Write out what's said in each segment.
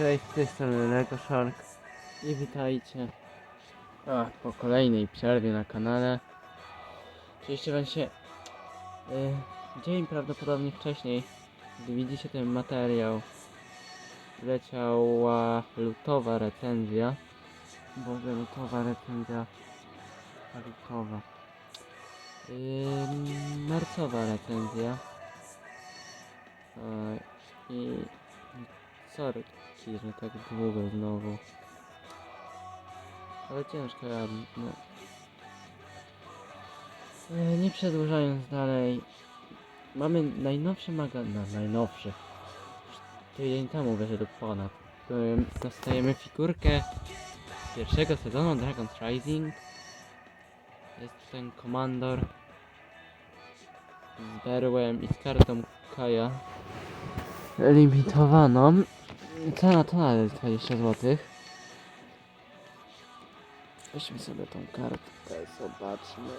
cześć, z tej strony Lego Shark i witajcie a, po kolejnej przerwie na kanale. Oczywiście wam się y, dzień prawdopodobnie wcześniej, gdy widzicie ten materiał, leciała lutowa recenzja. Boże, lutowa recenzja. Lutowa. Ym, marcowa recenzja. I sorry, że tak długo znowu. Ale ciężko ja, no. E, Nie przedłużając dalej, mamy najnowszy magazyn, no najnowszy. Tydzień temu wyszedł ponad. w którym dostajemy figurkę pierwszego sezonu Dragon's Rising. Jest ten komandor z berłem i z kartą Kaja limitowaną. To nadal 20 zł. Weźmy sobie tą kartkę, zobaczmy.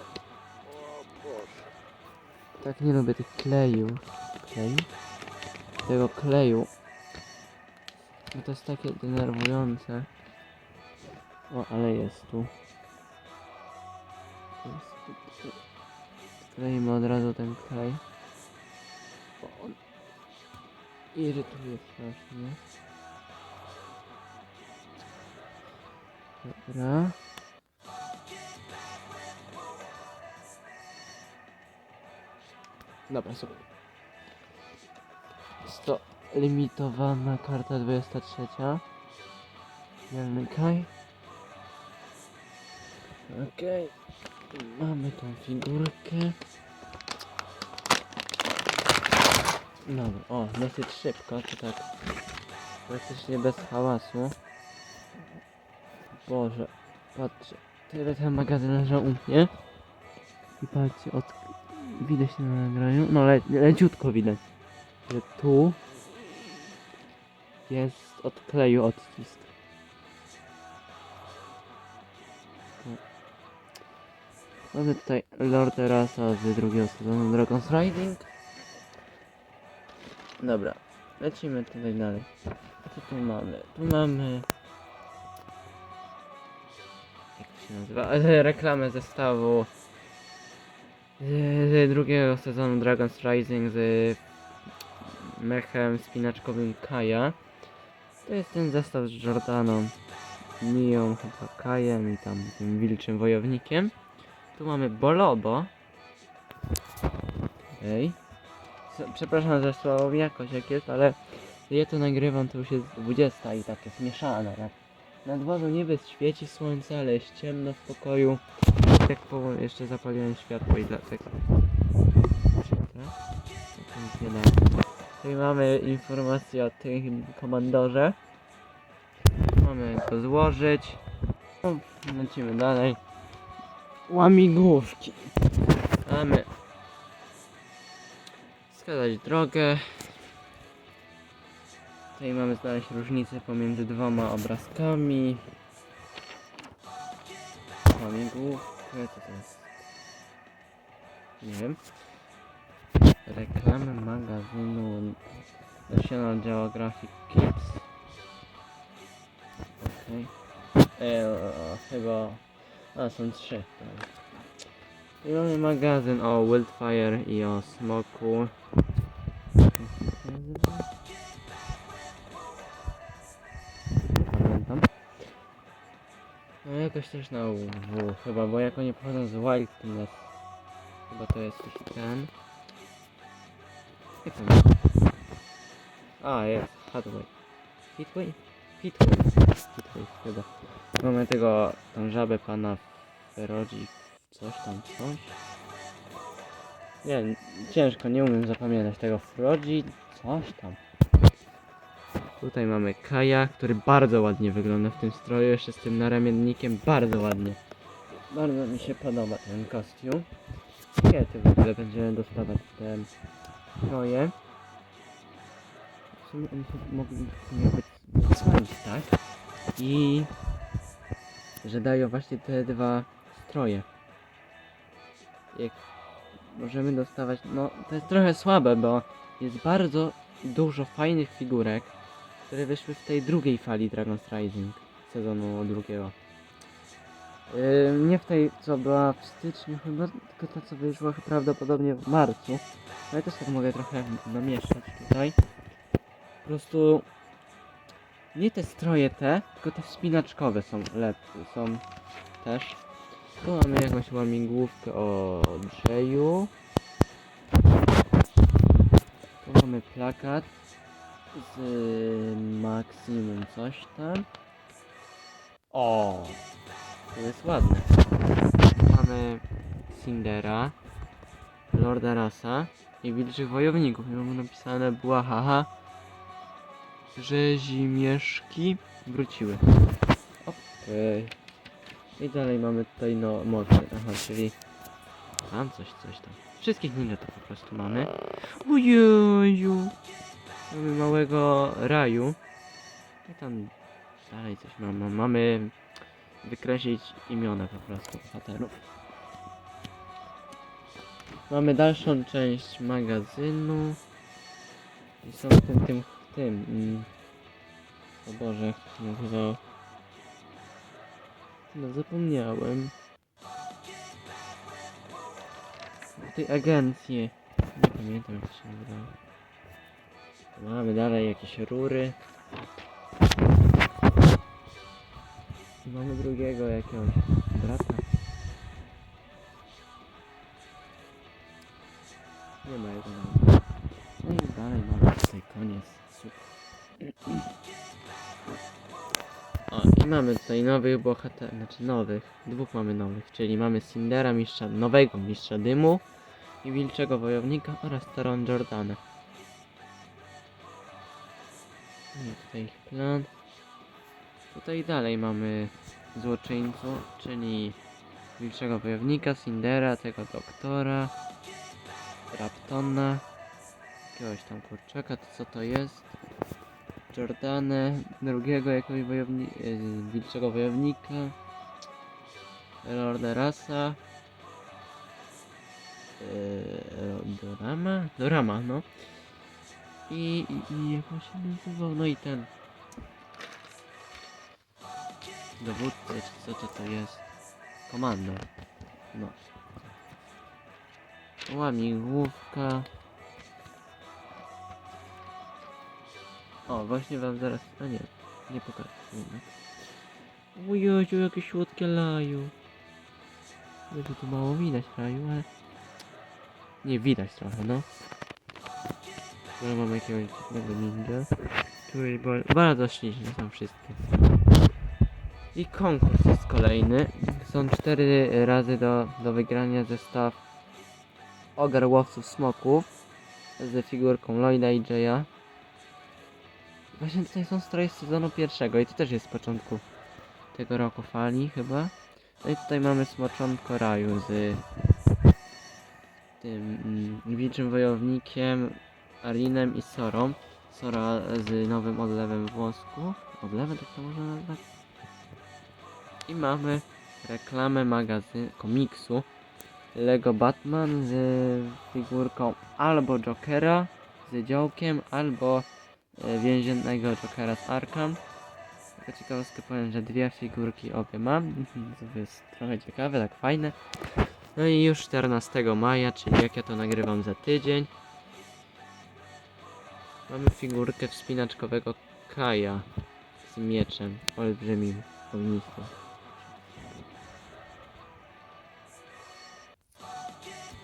O Boże. Tak nie lubię tych kleju. Kleju? Tego kleju. No to jest takie denerwujące. O, ale jest tu. Skleimy od razu ten klej. Bo on irytuje strasznie. Dobra. Dobra, super. Jest to limitowana karta 23. Mielny kaj. Okej. Mamy tą figurkę. Dobra, o, dosyć szybko, to tak praktycznie bez hałasu. Boże, patrzcie, tyle ten magazyn leżał u mnie. I patrzcie, od... widać na nagraniu, no le... leciutko widać, że tu jest od kleju odcisk. Mamy tutaj Lord Rasa z drugiego sezonu Dragon's Riding. Dobra, lecimy tutaj dalej. Co tu mamy? Tu mamy... E, Reklamę zestawu z drugiego sezonu Dragon's Rising z mechem spinaczkowym Kaja. To jest ten zestaw z Jordaną, Mią, chyba Kajem i tam tym wilczym wojownikiem. Tu mamy Bolobo. S- Przepraszam za słabą jakość jak jest, ale ja to nagrywam to już jest 20 i tak jest mieszane. Na dworzu niby świeci słońce, ale jest ciemno w pokoju. Tak powoli jeszcze zapaliłem światło i dlatego. Nie da. Tutaj mamy informację o tym komandorze. Mamy to złożyć. No, lecimy dalej. Łamigłówki. Mamy wskazać drogę. Tutaj mamy znaleźć różnicę pomiędzy dwoma obrazkami. Łamigłówkę, co to jest? Nie wiem. Reklamy magazynu National Geographic Kids. Okej. Okay. chyba... A, są trzy. tak. I mamy magazyn o Wildfire i o Smoku. Jak? No jakoś też na W chyba, bo jak oni pochodzą z Wildness. Chyba to jest już ten. Jak to? A, jest. Hathaway. Hitway? Hitway. Hitway chyba. Mamy tego, tą żabę pana Ferodzi. Coś tam, coś. Nie ciężko, nie umiem zapamiętać tego. Frodzi, coś tam. Tutaj mamy Kaja, który bardzo ładnie wygląda w tym stroju, jeszcze z tym naramiennikiem, bardzo ładnie. Bardzo mi się podoba ten kostium. Kiedy w ogóle będziemy dostawać te stroje? W sumie oni mogli jakby wysłać, tak? I że dają właśnie te dwa stroje. Jak możemy dostawać, no to jest trochę słabe, bo jest bardzo dużo fajnych figurek, które wyszły w tej drugiej fali Dragon's Rising sezonu drugiego. Yy, nie w tej, co była w styczniu chyba, tylko ta, co wyszła prawdopodobnie w marcu. Ale też tak mogę trochę namieszać tutaj. Po prostu nie te stroje te, tylko te wspinaczkowe są lepsze, są też. Tu mamy jakąś łamigłówkę o Drzeju. Tu mamy plakat z Maksimum coś tam. O, to jest ładne. Mamy Cindera, Lorda Rasa i Wilczych Wojowników. I mamy napisane Błahaha, że zimieszki wróciły. Okej. I dalej mamy tutaj no mocy. Aha, czyli tam coś, coś tam. Wszystkich ninja to po prostu mamy. Ojeju. Mamy małego raju. I tam dalej coś mamy. Mamy wykreślić imiona po prostu bohaterów. Mamy dalszą część magazynu. I są w tym, tym, tym. Mm. O Boże, jak. No zapomniałem. Tej agencji. Nie pamiętam jak się nazywało. Mamy dalej jakieś rury. I Mamy drugiego jakiegoś brata. Nie ma jego nawet. No i dalej mamy tutaj koniec. O, i mamy tutaj nowych bohaterów, znaczy nowych, dwóch mamy nowych, czyli mamy Cindera, mistrza, nowego mistrza dymu i wilczego wojownika oraz Taron Jordana. I tutaj ich plan. Tutaj dalej mamy złoczyńców, czyli wilczego wojownika, Cindera, tego doktora, Raptona, jakiegoś tam kurczaka, to co to jest? Jordanę, drugiego jakiegoś wojowni yy, wilczego wojownika, Lorda Rasa, yy, Dorama? Dorama, no. I, i, i jak on się nazywał? No i ten dowódca, czy co to, to jest? Komandor. No. Łamigłówka. O, właśnie wam zaraz... A nie, nie pokażę. Ojojoj, jakie słodkie laju. Będzie tu mało widać raju, ale... Nie, widać trochę, no. Tu mam jakiegoś dziwnego ninja. Bo- bardzo śliczne są wszystkie. I konkurs jest kolejny. Są cztery razy do, do wygrania zestaw Ogar Łowców Smoków z figurką Lloyda i Jaya. Właśnie tutaj są stroje z sezonu pierwszego i to też jest z początku tego roku fali chyba. No i tutaj mamy smoczątko raju z tym mm, wilczym wojownikiem, Arlinem i Sorą. Sora z nowym odlewem włosku. Odlewem tak to można nazwać? I mamy reklamę magazyn komiksu Lego Batman z figurką albo Jokera z działkiem, albo e, więziennego Jokera z Arkham. Jako ciekawostkę powiem, że dwie figurki obie mam. To jest trochę ciekawe, tak fajne. No i już 14 maja, czyli jak ja to nagrywam za tydzień. Mamy figurkę wspinaczkowego Kaja z mieczem olbrzymim, ognistym.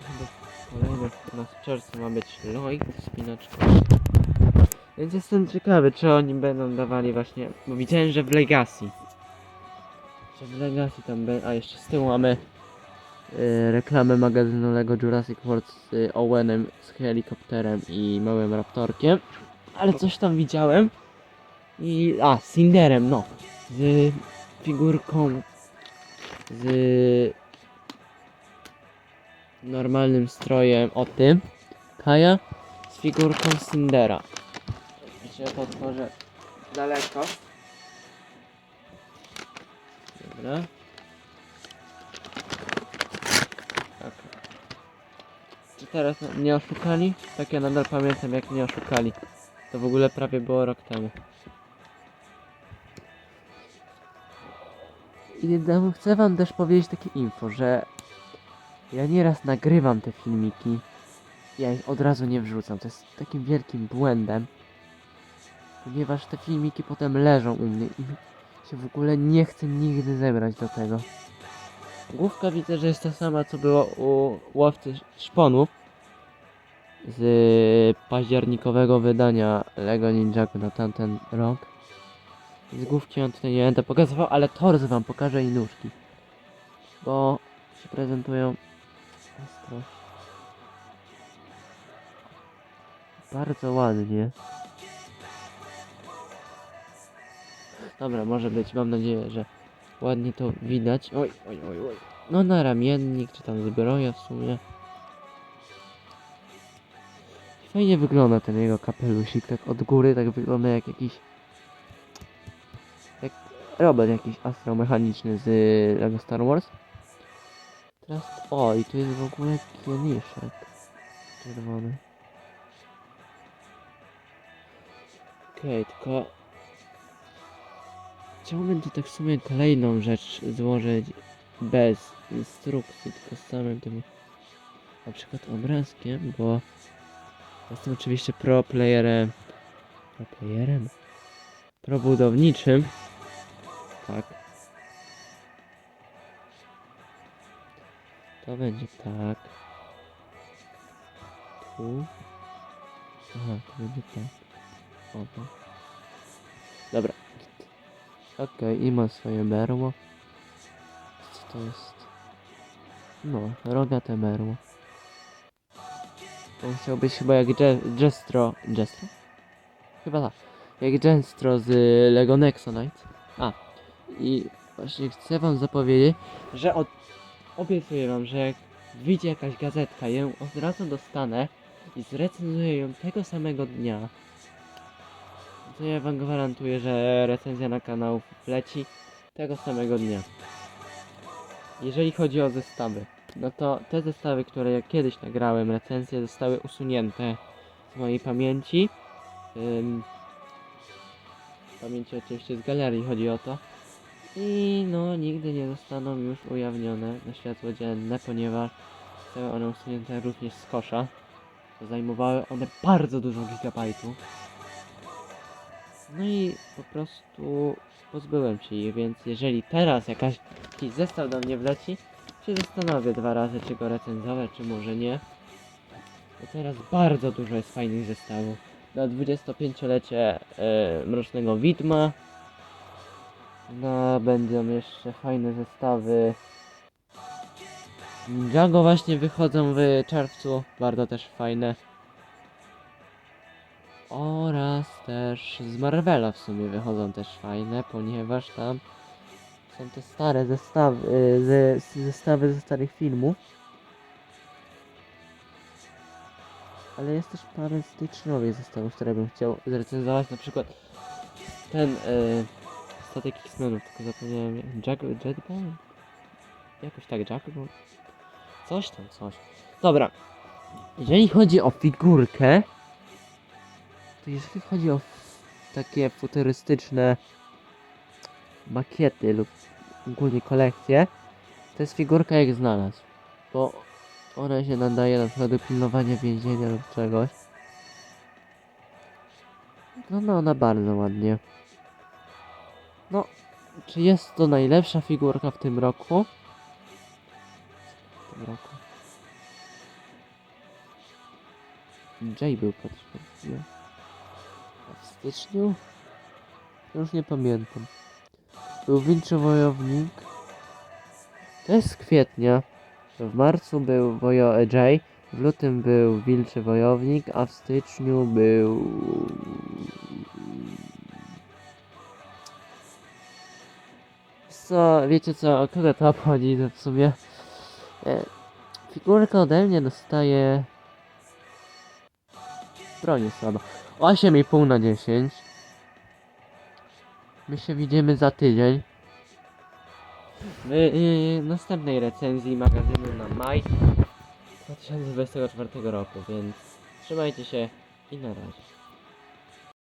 Chyba Kolejny na czerwcu ma być Lloyd spinaczkowy. Więc jestem ciekawy, czy oni będą dawali właśnie. Bo widziałem, że w Legacy. Że w Legacy tam. A jeszcze z tyłu mamy reklamę magazynu Lego Jurassic World z y, Owenem, z helikopterem i małym raptorkiem. Ale coś tam widziałem. I. A, z Cinderem, no. Z figurką. Z normalnym strojem o tym. Kaja z figurką Cindera. Jeszcze ja to otworzę daleko. Dobra. teraz nie oszukali? Tak ja nadal pamiętam jak mnie oszukali. To w ogóle prawie było rok temu. I chcę wam też powiedzieć takie info, że ja nieraz nagrywam te filmiki. Ja ich od razu nie wrzucam. To jest takim wielkim błędem. Ponieważ te filmiki potem leżą u mnie i się w ogóle nie chcę nigdy zebrać do tego. Główka widzę, że jest ta sama co było u łowcy szponów z październikowego wydania Lego Ninjago na tamten rok. Z główki on tutaj nie będę pokazywał, ale torz wam pokażę i nóżki. Bo się prezentują ostro. Bardzo ładnie. Dobra, może być, mam nadzieję, że ładnie to widać. Oj, oj, oj, oj. No na ramiennik, czy tam zbroja w sumie. Fajnie wygląda ten jego kapelusik, tak od góry, tak wygląda jak jakiś... Jak robot jakiś astromechaniczny z Lego Star Wars. Teraz, o i tu jest w ogóle kieliszek czerwony. Okej, tylko... Chciałbym tu tak w sumie kolejną rzecz złożyć bez instrukcji, tylko z samym tym na przykład obrazkiem, bo jestem oczywiście pro playerem. Pro playerem? Pro budowniczym. Tak. To będzie tak. Tu. Aha, to będzie tak. O, tak. Dobra. Okej, i ma swoje berło. Co to jest? No, rogate berło. On chciał być chyba jak Je Jestro. Jestro? Chyba tak. Jak Jestro z Lego Nexonite. A. I właśnie chcę wam zapowiedzieć, że od... obiecuję wam, że jak wyjdzie jakaś gazetka, ją od razu dostanę i zrecenzuję ją tego samego dnia. To ja wam gwarantuję, że recenzja na kanał leci tego samego dnia. Jeżeli chodzi o zestawy, no to te zestawy, które ja kiedyś nagrałem, recenzje zostały usunięte z mojej pamięci. Pamięci oczywiście z galerii chodzi o to. I no, nigdy nie zostaną już ujawnione na światło dzienne, ponieważ zostały one usunięte również z kosza. Zajmowały one bardzo dużo gigabajtów. No i po prostu pozbyłem się ich, więc jeżeli teraz jakaś, jakiś zestaw do mnie wleci, się zastanowię dwa razy, czy go recenzować, czy może nie. Bo teraz bardzo dużo jest fajnych zestawów. Na 25-lecie e, Mrocznego Widma. No, będą jeszcze fajne zestawy. Ninjago właśnie wychodzą w czerwcu, bardzo też fajne. Oraz też z Marvela w sumie wychodzą też fajne, ponieważ tam są te stare zestawy, y, ze, zestawy ze starych filmów. Ale jest też parę styczniowych zestawów, które bym chciał zrecenzować, na przykład ten y, statek X-Menów, tylko zapomniałem, Jack, Jetball? Jakoś tak, Jackball? Coś tam, coś. Dobra, jeżeli chodzi o figurkę, to jeżeli chodzi o takie futurystyczne makiety lub ogólnie kolekcje, to jest figurka jak znalazł, bo ona się nadaje na przykład do pilnowania więzienia lub czegoś. No, no, ona bardzo ładnie. No, czy jest to najlepsza figurka w tym roku? W tym roku. Jay był patrzony. A w styczniu? Już nie pamiętam. Był Wilczy Wojownik. To jest z kwietnia. W marcu był Wojo Jay. W lutym był Wilczy Wojownik, a w styczniu był... Co, wiecie co, kogo to obchodzi to w sumie? E, figurka ode mnie dostaje... Bronię słabo. 8,5 na 10. My się widzimy za tydzień. W yy, następnej recenzji magazynu na maj 2024 roku, więc trzymajcie się i na razie.